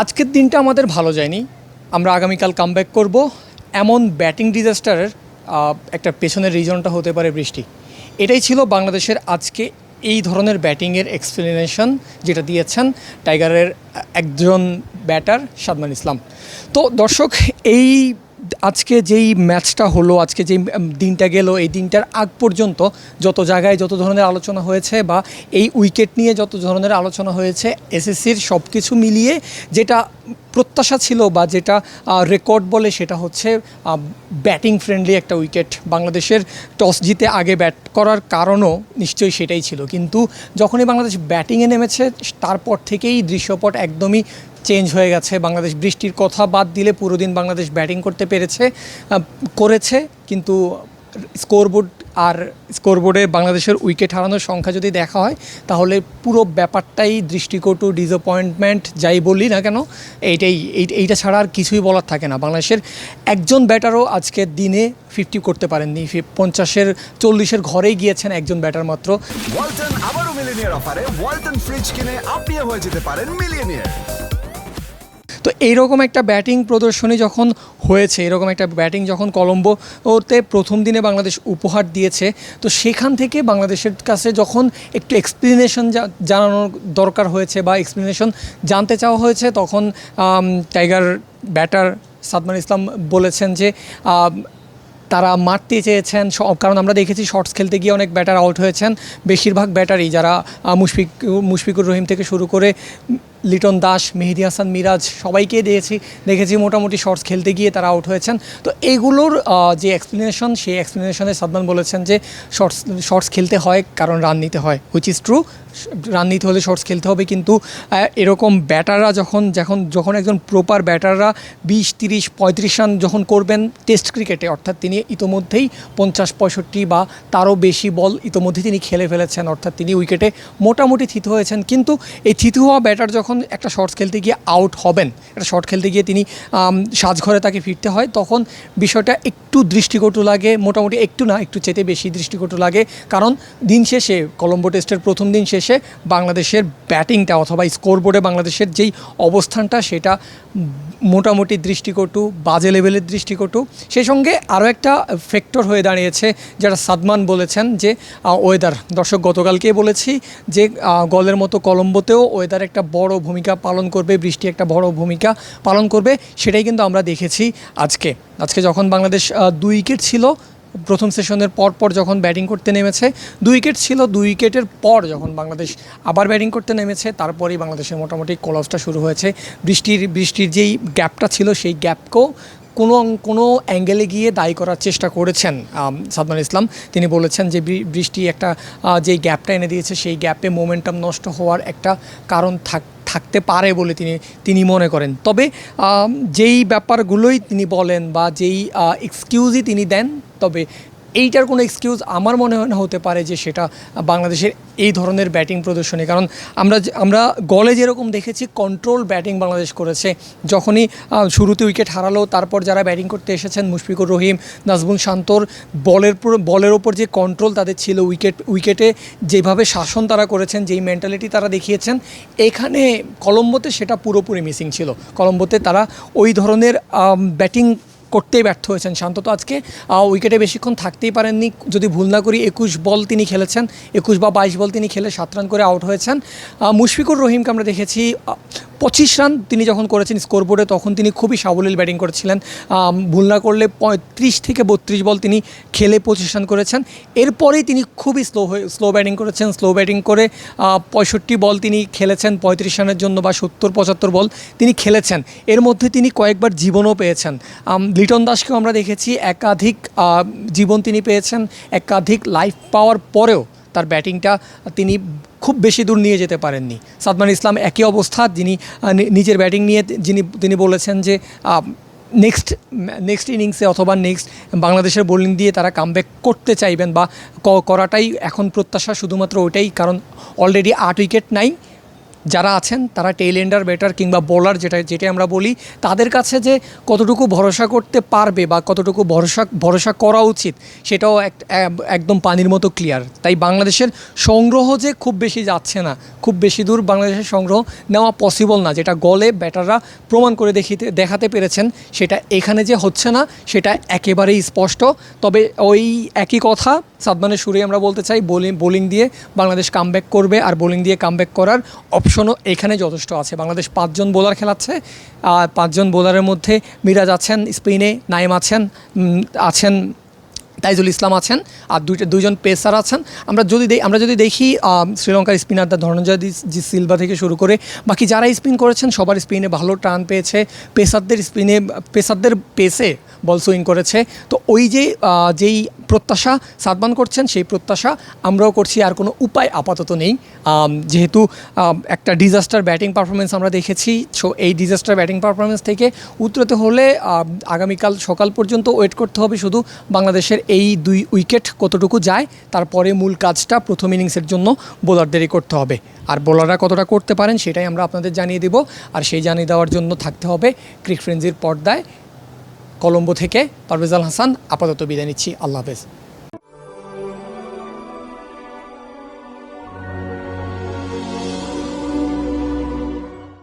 আজকের দিনটা আমাদের ভালো যায়নি। আমরা আগামীকাল কামব্যাক করব। এমন ব্যাটিং ডিজাস্টারের একটা পেছনের রিজনটা হতে পারে বৃষ্টি। এটাই ছিল বাংলাদেশের আজকে এই ধরনের ব্যাটিংয়ের এক্সপ্লেনেশন যেটা দিয়েছেন টাইগারের একজন ব্যাটার সাদমান ইসলাম। তো দর্শক, এই আজকে যেই ম্যাচটা হলো, আজকে যেই দিনটা গেল, এই দিনটার আগ পর্যন্ত যত জায়গায় যত ধরনের আলোচনা হয়েছে বা এই উইকেট নিয়ে যত ধরনের আলোচনা হয়েছে, এসএসসির সব কিছু মিলিয়ে যেটা প্রত্যাশা ছিল বা যেটা রেকর্ড বলে সেটা হচ্ছে ব্যাটিং ফ্রেন্ডলি একটা উইকেট। বাংলাদেশের টস জিতে আগে ব্যাট করার কারণও নিশ্চয়ই সেটাই ছিল। কিন্তু যখনই বাংলাদেশ ব্যাটিংয়ে নেমেছে, তারপর থেকেই দৃশ্যপট একদমই চেঞ্জ হয়ে গেছে। বাংলাদেশ বৃষ্টির কথা বাদ দিলে পুরো দিন বাংলাদেশ ব্যাটিং করতে পেরেছে করেছে, কিন্তু স্কোরবোর্ড আর স্কোরবোর্ডে বাংলাদেশের উইকেট হারানোর সংখ্যা যদি দেখা হয়, তাহলে পুরো ব্যাপারটাই দৃষ্টিকটু ডিসঅ্যাপয়েন্টমেন্ট যাই বলি না কেন, এইটাই, এই- এইটা ছাড়া আর কিছুই বলার থাকে না। বাংলাদেশের একজন ব্যাটারও আজকের দিনে ফিফটি করতে পারেননি। পঞ্চাশের, চল্লিশের ঘরেই গিয়েছেন একজন ব্যাটার মাত্র। ওয়ালটন আবারও অফারে ওয়ালটন ফ্রিজ কিনে আপনিও হয়ে যেতে পারেন তো এইরকম একটা ব্যাটিং প্রদর্শনী যখন হয়েছে, এরকম একটা ব্যাটিং যখন কলম্বো ওতে প্রথম দিনে বাংলাদেশ উপহার দিয়েছে, তো সেখান থেকে বাংলাদেশের কাছে যখন একটু এক্সপ্লেনেশন জানানোর দরকার হয়েছে বা এক্সপ্লেনেশন জানতে চাওয়া হয়েছে, তখন টাইগার ব্যাটার সাদমান ইসলাম বলেছেন যে তারা মারতে চেয়েছেন কারণ আমরা দেখেছি শর্টস খেলতে গিয়ে অনেক ব্যাটার আউট হয়েছেন। বেশিরভাগ ব্যাটারই যারা মুশফিক, মুশফিকুর রহিম থেকে শুরু করে লিটন দাস, মেহেদি হাসান মিরাজ সবাইকে দিয়েছি দেখেছি মোটামুটি শর্টস খেলতে গিয়ে তারা আউট হয়েছেন। তো এইগুলোর যে এক্সপ্লেনেশন সেই এক্সপ্লেনেশনে সাদমান বলেছেন যে শর্টস শর্টস খেলতে হয় কারণ রান নিতে হয় হুইচ ইজ ট্রু রান নিতে হলে শর্টস খেলতে হবে, কিন্তু এরকম ব্যাটাররা যখন যখন যখন একজন প্রপার ব্যাটাররা বিশ, তিরিশ, পঁয়ত্রিশ রান যখন করবেন টেস্ট ক্রিকেটে অর্থাৎ তিনি ইতোমধ্যেই পঞ্চাশ, পঁয়ষট্টি বা তারও বেশি বল ইতোমধ্যে তিনি খেলে ফেলেছেন, অর্থাৎ তিনি উইকেটে মোটামুটি থিতু হয়েছেন। কিন্তু এই থিতু হওয়া ব্যাটার যখন একটা শর্টস খেলতে গিয়ে আউট হবেন, একটা শর্ট খেলতে গিয়ে তিনি সাজঘরে তাকে ফিরতে হয়, তখন বিষয়টা একটু দৃষ্টিকটু লাগে, মোটামুটি একটু না, একটু চেতে বেশি দৃষ্টিকটু লাগে। কারণ দিন শেষে, কলম্বো টেস্টের প্রথম দিন শেষে বাংলাদেশের ব্যাটিংটা অথবা স্কোরবোর্ডে বাংলাদেশের যেই অবস্থানটা, সেটা মোটামুটি দৃষ্টিকটু, বাজে লেভেলের দৃষ্টিকটু। সেই সঙ্গে আরও একটা ফ্যাক্টর হয়ে দাঁড়িয়েছে, যেটা সাদমান বলেছেন যে ওয়েদার দর্শক গতকালকে বলেছি যে গলের মতো কলম্বোতেও ওয়েদার একটা বড় ভূমিকা পালন করবে, বৃষ্টি একটা বড় ভূমিকা পালন করবে, সেটাই কিন্তু আমরা দেখেছি আজকে। আজকে যখন বাংলাদেশ দুই উইকেট ছিল, প্রথম সেশনের পর পর যখন ব্যাটিং করতে নেমেছে, দুই উইকেট ছিল, দুই উইকেটের পর যখন বাংলাদেশ আবার ব্যাটিং করতে নেমেছে, তারপরেই বাংলাদেশের মোটামুটি কোলাপসটা শুরু হয়েছে। বৃষ্টির বৃষ্টির যেই গ্যাপটা ছিল, সেই গ্যাপকেও কোনো কোনো অ্যাঙ্গেলে গিয়ে দায়ী করার চেষ্টা করেছেন সাদমান ইসলাম। তিনি বলেছেন যে বৃষ্টি একটা যেই গ্যাপটা এনে দিয়েছে, সেই গ্যাপে মোমেন্টাম নষ্ট হওয়ার একটা কারণ থাক থাকতে পারে বলে তিনি তিনি মনে করেন। তবে যেই ব্যাপারগুলোই তিনি বলেন বা যেই এক্সকিউজই তিনি দেন, তবে এইটার কোনো এক্সকিউজ আমার মনে হয় না হতে পারে যে সেটা বাংলাদেশের এই ধরনের ব্যাটিং প্রদর্শনী। কারণ আমরা আমরা গলে যেরকম দেখেছি কন্ট্রোল ব্যাটিং বাংলাদেশ করেছে। যখনই শুরুতে উইকেট হারালো, তারপর যারা ব্যাটিং করতে এসেছেন মুশফিকুর রহিম, নাজমুল শান্তর, বলের বলের ওপর যে কন্ট্রোল তাদের ছিল উইকেট উইকেটে যেভাবে শাসন তারা করেছেন, যেই মেন্টালিটি তারা দেখিয়েছেন, এখানে কলম্বোতে সেটা পুরোপুরি মিসিং ছিল। কলম্বোতে তারা ওই ধরনের ব্যাটিং করতেই ব্যর্থ হয়েছেন শান্ত। তো আজকে উইকেটে বেশিক্ষণ থাকতেই পারেননি। যদি ভুল না করি, একুশ বল তিনি খেলেছেন। একুশ বা বাইশ বল তিনি খেলে সাত রান করে আউট হয়েছেন। মুশফিকুর রহিমকে আমরা দেখেছি পঁচিশ রান তিনি যখন করেছেন স্কোরবোর্ডে, তখন তিনি খুবই সাবলীল ব্যাটিং করেছিলেন। ভুল না করলে পঁয়ত্রিশ থেকে বত্রিশ বল তিনি খেলে পঁচিশ রান করেছেন। এরপরেই তিনি খুবই স্লো হয়ে, স্লো ব্যাটিং করেছেন, স্লো ব্যাটিং করে পঁয়ষট্টি বল তিনি খেলেছেন, পঁয়ত্রিশ রানের জন্য বা সত্তর, পঁচাত্তর বল তিনি খেলেছেন। এর মধ্যে তিনি কয়েকবার জীবনও পেয়েছেন। লিটন দাসকেও আমরা দেখেছি, একাধিক জীবন তিনি পেয়েছেন, একাধিক লাইফ পাওয়ার পরেও তার ব্যাটিংটা তিনি খুব বেশি দূর নিয়ে যেতে পারেননি। সাদমান ইসলাম একই অবস্থা, যিনি নিজের ব্যাটিং নিয়ে যিনি, তিনি বলেছেন যে নেক্সট নেক্সট ইনিংসে অথবা নেক্সট বাংলাদেশের বোলিং দিয়ে তারা কামব্যাক করতে চাইবেন বা করাটাই এখন প্রত্যাশা, শুধুমাত্র ওইটাই, কারণ অলরেডি আট উইকেট নাই। যারা আছেন, তারা টেইল এন্ডার ব্যাটার কিংবা বোলার যেটা যেটা আমরা বলি, তাদের কাছে যে কতটুকু ভরসা করতে পারবে বা কতটুকু ভরসা ভরসা করা উচিত, সেটাও এক- এক- একদম পানির মতো ক্লিয়ার তাই বাংলাদেশের সংগ্রহ যে খুব বেশি যাচ্ছে না, খুব বেশি দূর বাংলাদেশের সংগ্রহ নেওয়া পসিবল না, যেটা গলে ব্যাটাররা প্রমাণ করে দেখিতে, দেখাতে পেরেছেন, সেটা এখানে যে হচ্ছে না, সেটা একেবারেই স্পষ্ট। তবে ওই একই কথা সাদমানের সুরে আমরা বলতে চাই, বোলিং বোলিং দিয়ে বাংলাদেশ কামব্যাক করবে আর বোলিং দিয়ে কামব্যাক করার অপশনও এখানে যথেষ্ট আছে। বাংলাদেশ পাঁচজন বোলার খেলাচ্ছে, আর পাঁচজন বোলারের মধ্যে মিরাজ আছেন, স্পেনে নাইম আছেন আছেন তাইজুল ইসলাম আছেন, আর দুইটা দুইজন পেসার আছেন। আমরা যদি আমরা যদি দেখি শ্রীলঙ্কার স্পিনারদের ধনঞ্জয় জি সিলভা থেকে শুরু করে বাকি যারা স্পিন করেছেন, সবার স্পিনে ভালো টার্ন পেয়েছে। পেসারদের স্পিনে, পেসারদের পেসে বল সুইং করেছে। তো ওই যে যেই প্রত্যাশা সাদমান করছেন, সেই প্রত্যাশা আমরাও করছি, আর কোনো উপায় আপাতত নেই। যেহেতু একটা ডিজাস্টার ব্যাটিং পারফরমেন্স আমরা দেখেছি, সো এই ডিজাস্টার ব্যাটিং পারফরমেন্স থেকে উতরতে হলে আগামীকাল সকাল পর্যন্ত ওয়েট করতে হবে শুধু বাংলাদেশের এই দুই উইকেট কতটুকু যায়, তারপরে মূল কাজটা প্রথম ইনিংসের জন্য বোলারদেরই করতে হবে। আর বোলাররা কতটা করতে পারেন সেটাই আমরা আপনাদের জানিয়ে দেব। আর সেই জানিয়ে দেওয়ার জন্য থাকতে হবে ক্রিকফ্রেঞ্জির পর্দায়। কলম্বো থেকে পারভেজাল হাসান, আপাতত বিদায় নিচ্ছি। আল্লাহ হাফেজ।